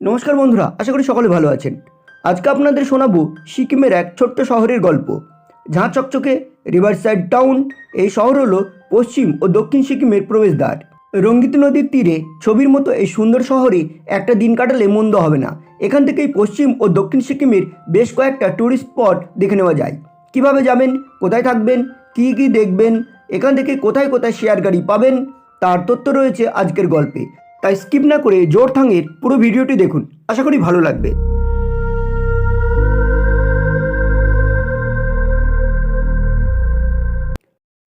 নমস্কার বন্ধুরা, আশা করি সকলে ভালো আছেন। আজকে আপনাদের শোনাবো সিকিমের এক ছোট্ট শহরের গল্প। ঝাঁ চকচকে রিভার সাইড টাউন এই শহর হলো পশ্চিম ও দক্ষিণ সিকিমের প্রবেশদ্বার। রঙ্গিত নদীর তীরে ছবির মতো এই সুন্দর শহরে একটা দিন কাটালে মন্দ হবে না। এখান থেকেই পশ্চিম ও দক্ষিণ সিকিমের বেশ কয়েকটা ট্যুরিস্ট স্পট দেখে নেওয়া যায়। কীভাবে যাবেন, কোথায় থাকবেন, কী কী দেখবেন, এখান থেকে কোথায় কোথায় শেয়ার গাড়ি পাবেন, তার তথ্য রয়েছে আজকের গল্পে। তাই স্কিপ না করে জোরথাংয়ের পুরো ভিডিওটি দেখুন। আশা করি ভালো লাগবে।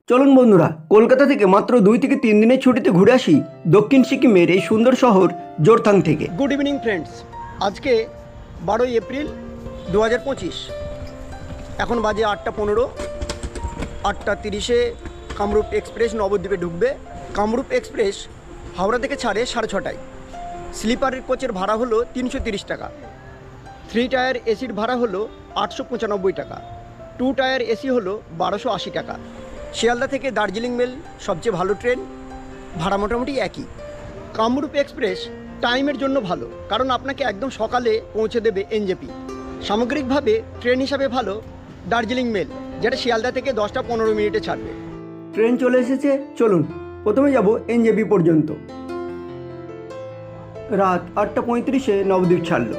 চলুন বন্ধুরা, কলকাতা থেকে মাত্র দুই থেকে তিন দিনের ছুটিতে ঘুরে আসি দক্ষিণ সিকিমের এই সুন্দর শহর জোরথাং থেকে। গুড ইভিনিং ফ্রেন্ডস আজকে বারোই এপ্রিল দু হাজার পঁচিশ। এখন বাজে আটটা পনেরো। আটটা তিরিশে কামরূপ এক্সপ্রেস নবদ্বীপে ঢুকবে। কামরূপ এক্সপ্রেস হাওড়া থেকে ছাড়ে সাড়ে ছটায়। স্লিপারের কোচের ভাড়া হলো তিনশো টাকা। থ্রি টায়ার এসির ভাড়া হলো আটশো পঁচানব্বই টাকা। টু টায়ার এসি হলো বারোশো আশি টাকা। শিয়ালদা থেকে দার্জিলিং মেল সবচেয়ে ভালো ট্রেন? ভাড়া মোটামুটি একই। কামরূপ এক্সপ্রেস টাইমের জন্য ভালো, কারণ আপনাকে একদম সকালে পৌঁছে দেবে এনজেপি। সামগ্রিকভাবে ট্রেন হিসাবে ভালো দার্জিলিং মেল, যেটা শিয়ালদা থেকে দশটা পনেরো মিনিটে ছাড়বে। ট্রেন চলে এসেছে, চলুন। প্রথমে যাব এনজেপি পর্যন্ত। রাত আটটা পঁয়ত্রিশে নবদ্বীপ ছাড়লো।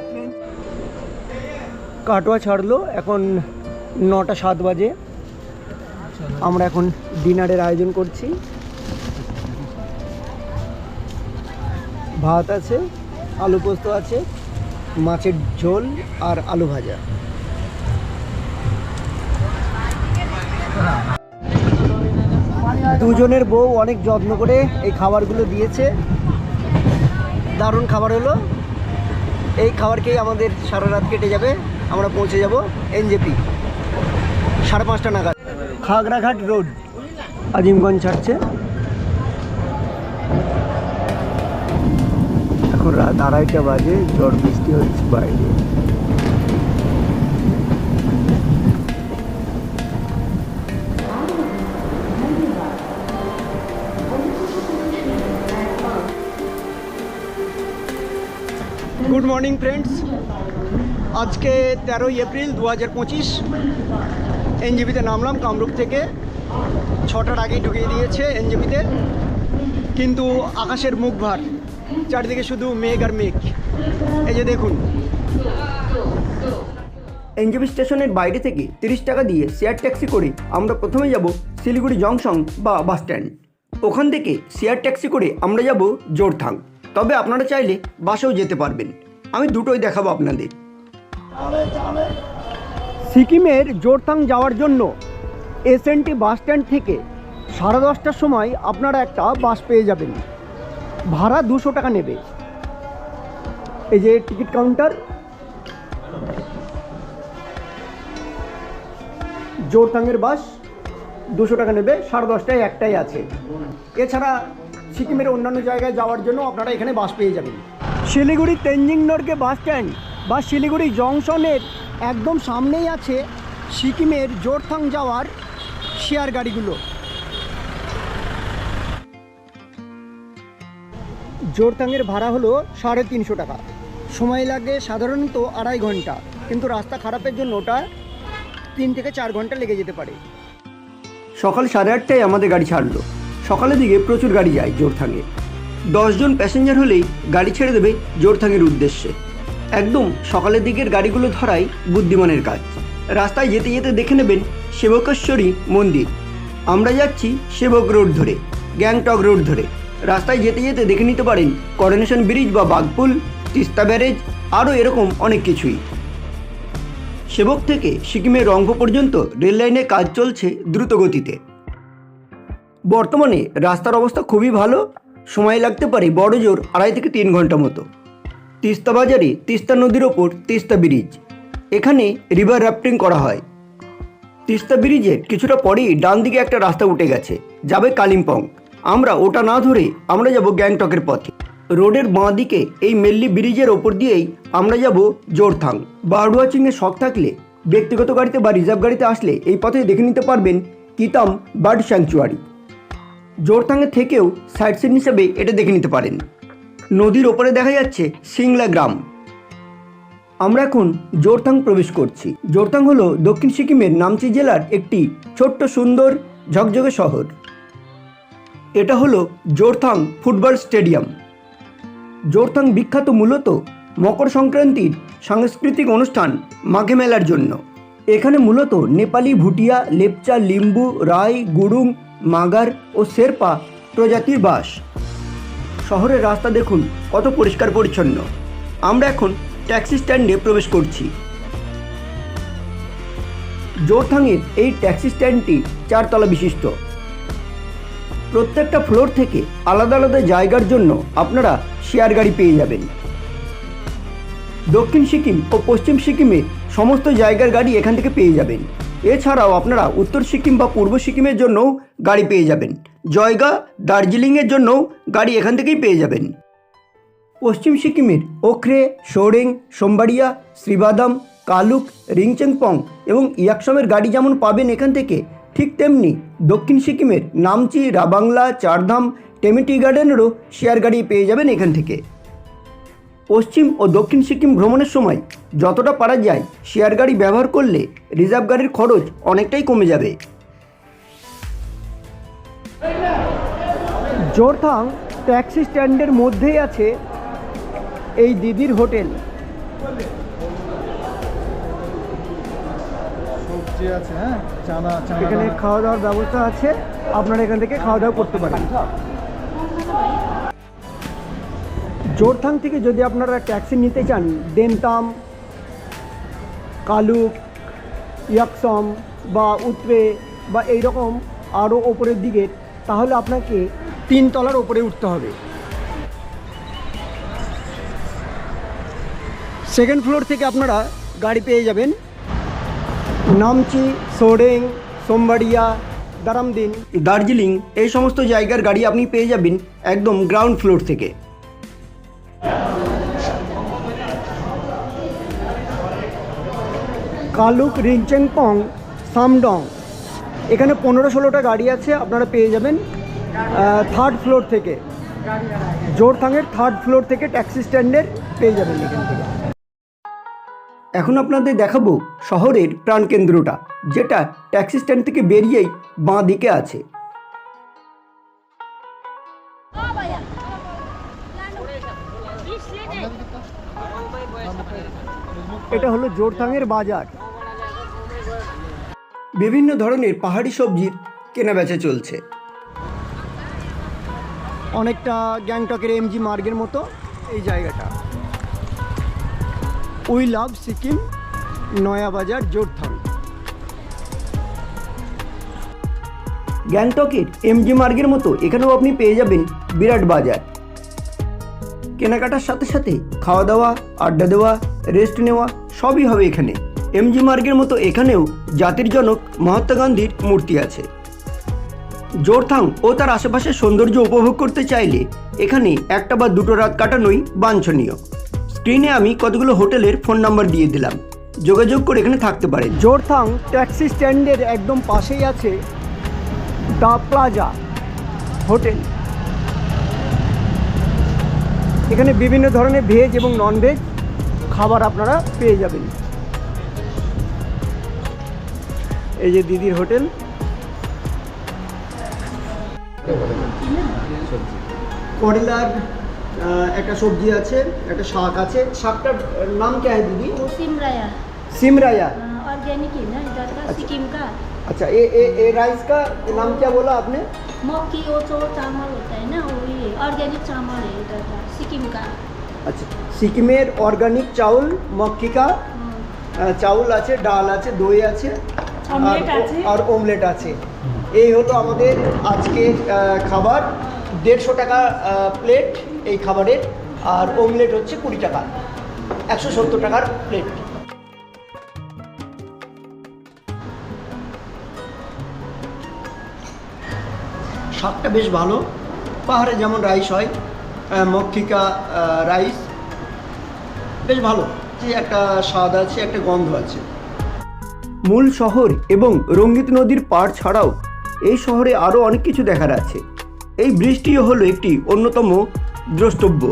কাটোয়া ছাড়লো, এখন নটা সাত বাজে। আমরা এখন ডিনারের আয়োজন করছি। ভাত আছে, আলু পোস্ত আছে, মাছের ঝোল আর আলু ভাজা। দুজনের বউ অনেক যত্ন করে এই খাবারগুলো দিয়েছে। দারুণ খাবার হলো। এই খাবার খেয়ে আমাদের সারা রাত কেটে যাবে। আমরা পৌঁছে যাব এনজেপি। সাড়ে পাঁচটা নাগাদ। খাগড়াঘাট রোড। আজিমগঞ্জ ছাড়ছে। এখন রাত আড়াইটা বাজে, ঝড় বৃষ্টি হচ্ছে বাইরে। গুড মর্নিং ফ্রেন্ডস আজকে তেরোই এপ্রিল দু হাজার পঁচিশ এনজিপিতে নামলাম কামরূপ থেকে। ছটার আগেই ঢুকিয়ে দিয়েছে এনজিপিতে কিন্তু আকাশের মুখ ভার। চারিদিকে শুধু মেঘ আর মেঘ। এই যে দেখুন। এনজেপি স্টেশনের বাইরে থেকে তিরিশ টাকা দিয়ে শেয়ার ট্যাক্সি করে আমরা প্রথমে যাব শিলিগুড়ি জংশন বা বাস স্ট্যান্ড ওখান থেকে শেয়ার ট্যাক্সি করে আমরা যাব জোরথাং। তবে আপনারা চাইলে বাসেও যেতে পারবেন। আমি দুটোই দেখাবো আপনাদের। সিকিমের জোরথাং যাওয়ার জন্য এসএনটি বাস স্ট্যান্ড থেকে সাড়ে দশটার সময় আপনারা একটা বাস পেয়ে যাবেন। ভাড়া দুশো টাকা নেবে। এই যে টিকিট কাউন্টার। জোরথাংয়ের বাস দুশো টাকা নেবে, সাড়ে দশটায় একটাই আছে। এছাড়া সিকিমের অন্যান্য জায়গায় যাওয়ার জন্য আপনারা এখানে বাস পেয়ে যাবেন। শিলিগুড়ি তেঞ্জিং নর্গে বাস স্ট্যান্ড বা শিলিগুড়ি জংশনের একদম সামনেই আছে সিকিমের জোরথাং যাওয়ার শেয়ার গাড়িগুলো। জোরথাংয়ের ভাড়া হলো সাড়ে তিনশো টাকা। সময় লাগে সাধারণত আড়াই ঘণ্টা, কিন্তু রাস্তা খারাপের জন্য ওটা তিন থেকে চার ঘণ্টা লেগে যেতে পারে। সকাল সাড়ে আটটায় আমাদের গাড়ি ছাড়লো। সকালের দিকে প্রচুর গাড়ি যায় জোরথাঙে দশজন প্যাসেঞ্জার হলেই গাড়ি ছেড়ে দেবে জোরথাঙের উদ্দেশ্যে। একদম সকালের দিকের গাড়িগুলো ধরাই বুদ্ধিমানের কাজ। রাস্তায় যেতে যেতে দেখে নেবেন সেবকেশ্বরী মন্দির। আমরা যাচ্ছি সেবক রোড ধরে, গ্যাংটক রোড ধরে। রাস্তায় যেতে যেতে দেখে নিতে পারেন করোনেশন ব্রিজ বা বাগপুল তিস্তা ব্যারেজ, আরও এরকম অনেক কিছুই। সেবক থেকে সিকিমের রংপো পর্যন্ত রেল লাইনে কাজ চলছে দ্রুত গতিতে বর্তমানে রাস্তার অবস্থা খুবই ভালো, সময় লাগতে পারে বড় জোর আড়াই থেকে তিন ঘণ্টা মতো। তিস্তা বাজারে তিস্তা নদীর ওপর তিস্তা ব্রিজ, এখানে রিভার রাফটিং করা হয়। তিস্তা ব্রিজের কিছুটা পরেই ডান দিকে একটা রাস্তা উঠে গেছে, যাবে কালিম্পং। আমরা ওটা না ধরে আমরা যাব গ্যাংটকের পথে। রোডের বাঁ দিকে এই মেল্লি ব্রিজের ওপর দিয়েই আমরা যাব জোরথাং। ওয়াচিংয়ের শখ থাকলে, ব্যক্তিগত গাড়িতে বা রিজার্ভ গাড়িতে আসলে এই পথে দেখে নিতে পারবেন কিতাম বার্ড স্যাংচুয়ারি। জোরথাঙে থেকেও সাইট সিন হিসেবে এটা দেখে নিতে পারেন। নদীর ওপরে দেখা যাচ্ছে সিংলা গ্রাম। আমরা এখন জোরথাং প্রবেশ করছি। জোরথাং হলো দক্ষিণ সিকিমের নামচি জেলার একটি ছোট্ট সুন্দর ঝকঝকে শহর। এটা হলো জোরথাং ফুটবল স্টেডিয়াম। জোরথাং বিখ্যাত মূলত মকর সংক্রান্তির সাংস্কৃতিক অনুষ্ঠান মাঘে মেলার জন্য। এখানে মূলত নেপালি ভুটিয়া, লেপচা, লিম্বু, রাই, গুরুং মাগার ও শেরপা প্রজাতির বাস। শহরের রাস্তা দেখুন কত পরিষ্কার পরিচ্ছন্ন। আমরা এখন ট্যাক্সি স্ট্যান্ডে প্রবেশ করছি। জোরথাংয়ের এই ট্যাক্সি স্ট্যান্ডটি চারতলা বিশিষ্ট। প্রত্যেকটা ফ্লোর থেকে আলাদা আলাদা জায়গার জন্য আপনারা শেয়ার গাড়ি পেয়ে যাবেন। দক্ষিণ সিকিম ও পশ্চিম সিকিমে সমস্ত জায়গার গাড়ি এখান থেকে পেয়ে যাবেন। এছাড়াও আপনারা উত্তর সিকিম বা পূর্ব সিকিমের জন্যও গাড়ি পেয়ে যাবেন। জয়গা, দার্জিলিংয়ের জন্যও গাড়ি এখান থেকেই পেয়ে যাবেন। পশ্চিম সিকিমের ওখরে, সোরেং, সোমবাড়িয়া, শ্রীবাদাম, কালুক, রিংচেংপং এবং ইয়াকসমের গাড়ি যেমন পাবেন এখান থেকে, ঠিক তেমনি দক্ষিণ সিকিমের নামচি, রাবাংলা, চারধাম, টেমিটি গার্ডেনেরও শেয়ার গাড়ি পেয়ে যাবেন এখান থেকে। পশ্চিম ও দক্ষিণ সিকিম ভ্রমণের সময় যতটা পারা যায় শেয়ার গাড়ি ব্যবহার করলে রিজার্ভ গাড়ির খরচ অনেকটাই কমে যাবে। জোরথাং ট্যাক্সি স্ট্যান্ডের মধ্যেই আছে এই দিদির হোটেল। হ্যাঁ? চানা চানা এখানে খাওয়া দাওয়ার ব্যবস্থা আছে। আপনারা এখান থেকে খাওয়া দাওয়া করতে পারেন। জোরথাং থেকে যদি আপনারা ট্যাক্সি নিতে চান, দেনতাম, কালুক, ইয়াকসম বা উত্রে বা এই রকম আরও ওপরের দিকে, তাহলে আপনাকে তিন তলার ওপরে উঠতে হবে। সেকেন্ড ফ্লোর থেকে আপনারা গাড়ি পেয়ে যাবেন। নামচি, সোরেং, সোমবাড়িয়া, দারামদিন, দার্জিলিং, এই সমস্ত জায়গার গাড়ি আপনি পেয়ে যাবেন একদম গ্রাউন্ড ফ্লোর থেকে। কালুক রিংচেংপং সামডং। এখানে পনেরো ষোলোটা গাড়ি আছে, আপনারা পেয়ে যাবেন থার্ড ফ্লোর থেকে। জোরথাংয়ের থার্ড ফ্লোর থেকে ট্যাক্সি স্ট্যান্ডের পেয়ে যাবেন এখান থেকে। এখন আপনাদের দেখাবো শহরের প্রাণকেন্দ্রটা, যেটা ট্যাক্সি স্ট্যান্ড থেকে বেরিয়েই বাঁ দিকে আছে। এটা হলো জোরথাংয়ের বাজার। বিভিন্ন ধরনের পাহাড়ি সবজির কেনাবেচা চলছে। অনেকটা গ্যাংটকের এমজি মার্গের মতো এই জায়গাটা। উই লাভ সিকিম, নয়া বাজার, জোরথাং। গ্যাংটকের এমজি মার্গের মতো এখানেও আপনি পেয়ে যাবেন বিরাট বাজার। কেনাকাটার সাথে সাথে খাওয়া দাওয়া, আড্ডা দেওয়া রেস্ট নেওয়া, সবই হবে এখানে। এমজি মার্গের মতো এখানেও জাতির জনক মহাত্মা গান্ধীর মূর্তি আছে। জোরথাং ও তার আশেপাশের সৌন্দর্য উপভোগ করতে চাইলে এখানে একটা বা দুটো রাত কাটানোই বাঞ্ছনীয়। স্ক্রিনে আমি কতগুলো হোটেলের ফোন নাম্বার দিয়ে দিলাম। যোগাযোগ করে এখানে থাকতে পারে জোরথাং ট্যাক্সি স্ট্যান্ডের একদম পাশেই আছে দ্য প্লাজা হোটেল। এখানে বিভিন্ন ধরনের ভেজ এবং নন ভেজ খাবার আপনারা পেয়ে যাবেন এই যে দিদির হোটেল করেলার আহ, একটা সবজি আছে একটা শাক আছে শাকটার নাম কে है दीदी वो सिमराया सिमराया ऑर्गेनिक है ना इधर का सिक्किम का अच्छा ये ये ये राइस का नाम क्या बोला आपने मक्की वो जो चावल होता है ना वही ऑर्गेनिक चावल है इधर का सिक्किम का আচ্ছা সিকিমের অর্গানিক চাউল মক্কিকা हम्म, আহ, চাউল আছে ডাল আছে দই আছে অমলেট আর- আছে। আর অমলেট আছে এই হলো আমাদের আজকে খাবার দেড়শো টাকা প্লেট এই খাবারের আর অমলেট হচ্ছে কুড়ি টাকা একশো সত্তর টাকার প্লেট শাকটা বেশ ভালো পাহাড়ে যেমন রাইস হয় মক্ষিকা রাইস, বেশ ভালো। যে একটা স্বাদ আছে, একটা গন্ধ আছে। মূল শহর এবং রঙ্গিত নদীর পাড় ছাড়াও এই শহরে আরও অনেক কিছু দেখার আছে। এই বৃষ্টিও হলো একটি অন্যতম দ্রষ্টব্য।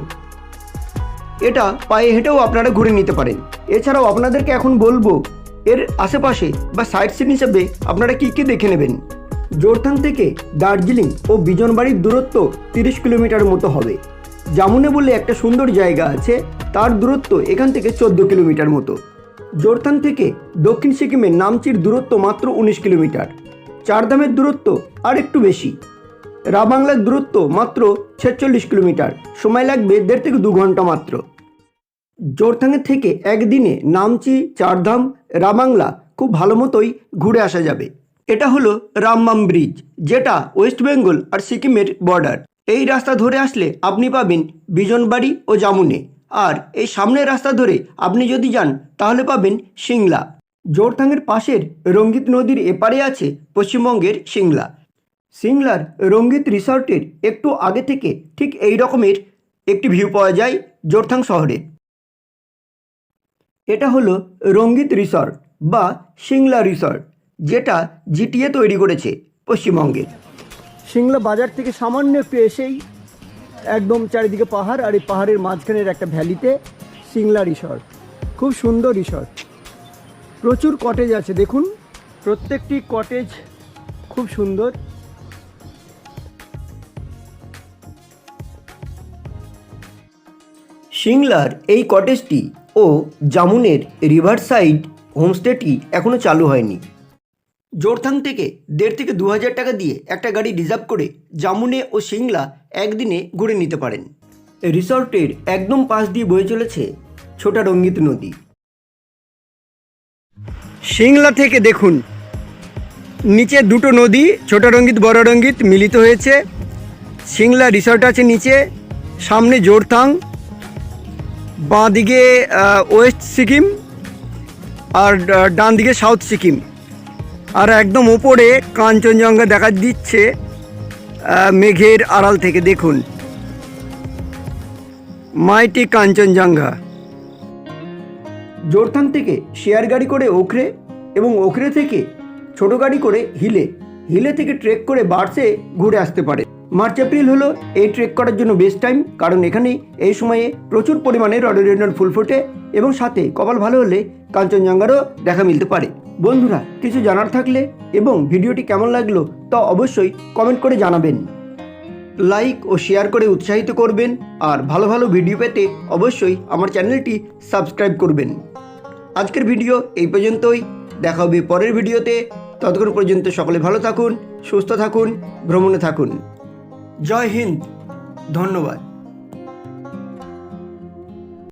এটা পায়ে হেঁটেও আপনারা ঘুরে নিতে পারেন। এছাড়াও আপনাদেরকে এখন বলব, এর আশেপাশে বা সাইট সিন হিসেবে আপনারা কী কী দেখে নেবেন? জোরথাং থেকে দার্জিলিং ও বিজনবাড়ির দূরত্ব তিরিশ কিলোমিটার মতো হবে। জামুনে বলে একটা সুন্দর জায়গা আছে, তার দূরত্ব এখান থেকে চোদ্দ কিলোমিটার মতো। জোরথাং থেকে দক্ষিণ সিকিমের নামচির দূরত্ব মাত্র উনিশ কিলোমিটার। চারধামের দূরত্ব আর একটু বেশি। রাবাংলার দূরত্ব মাত্র ছেচল্লিশ কিলোমিটার, সময় লাগবে দেড় থেকে দু ঘণ্টা মাত্র। জোরথাঙের থেকে একদিনে নামচি, চারধাম, রাবাংলা খুব ভালো মতোই ঘুরে আসা যাবে। এটা হলো রামমাম ব্রিজ, যেটা ওয়েস্ট বেঙ্গল আর সিকিমের বর্ডার। এই রাস্তা ধরে আসলে আপনি পাবেন বিজনবাড়ি ও জামুনে। আর এই সামনের রাস্তা ধরে আপনি যদি যান, তাহলে পাবেন সিংলা। জোরথাঙের পাশের রঙ্গিত নদীর এপারে আছে পশ্চিমবঙ্গের সিংলা। সিংলার রঙ্গিত রিসর্টের একটু আগে থেকে ঠিক এই রকমের একটি ভিউ পাওয়া যায় জোরথাং শহরে। এটা হলো রঙ্গিত রিসর্ট বা সিংলা রিসর্ট। যেটা জিটিএ তৈরি করেছে পশ্চিমবঙ্গে। সিংলা বাজার থেকে সামান্য একটু এসেই একদম চারিদিকে পাহাড় আর এই পাহাড়ের মাঝখানের একটা ভ্যালিতে সিংলা রিসর্ট। খুব সুন্দর রিসর্ট। প্রচুর কটেজ আছে দেখুন। প্রত্যেকটি কটেজ খুব সুন্দর। সিংলার এই কটেজটি ও জামুনের রিভার সাইড হোমস্টেটি এখনও চালু হয়নি। জোরথাং থেকে দেড় থেকে দু হাজার টাকা দিয়ে একটা গাড়ি রিজার্ভ করে জামুনে ও সিংলা একদিনে ঘুরে নিতে পারেন। রিসর্টের একদম পাশ দিয়ে বয়ে চলেছে ছোটা রঙ্গিত নদী। সিংলা থেকে দেখুন, নিচে দুটো নদী, ছোটা রঙ্গিত, বড় রঙ্গিত মিলিত হয়েছে। সিংলা রিসর্ট আছে নিচে, সামনে জোরথাং বাঁ দিকে ওয়েস্ট সিকিম, আর ডান দিকে সাউথ সিকিম। আর একদম ওপরে কাঞ্চনজঙ্ঘা দেখা দিচ্ছে মেঘের আড়াল থেকে, দেখুন। মাইটি কাঞ্চনজঙ্ঘা। জোরথান থেকে শেয়ার গাড়ি করে ওখরে এবং ওখরে থেকে ছোট গাড়ি করে হিলে। হিলে থেকে ট্রেক করে বার্সে ঘুরে আসতে পারে। মার্চ, এপ্রিল হলো এই ট্রেক করার জন্য বেস্ট টাইম, কারণ এখানে এই সময়ে প্রচুর পরিমাণে রডোডেন্ডন ফুল ফোটে এবং সাথে কপাল ভালো হলে কাঞ্চনজঙ্ঘারও দেখা মিলতে পারে। বন্ধুরা, কিছু জানার থাকলে এবং ভিডিওটি কেমন লাগল তা অবশ্যই কমেন্ট করে জানাবেন। লাইক ও শেয়ার করে উৎসাহিত করবেন আর ভালো ভালো ভিডিও পেতে অবশ্যই আমার চ্যানেলটি সাবস্ক্রাইব করবেন। আজকের ভিডিও এই পর্যন্তই। দেখা হবে পরের ভিডিওতে ততক্ষণ পর্যন্ত সকলে ভালো থাকুন, সুস্থ থাকুন, ভ্রমণে থাকুন। জয় হিন্দ। ধন্যবাদ।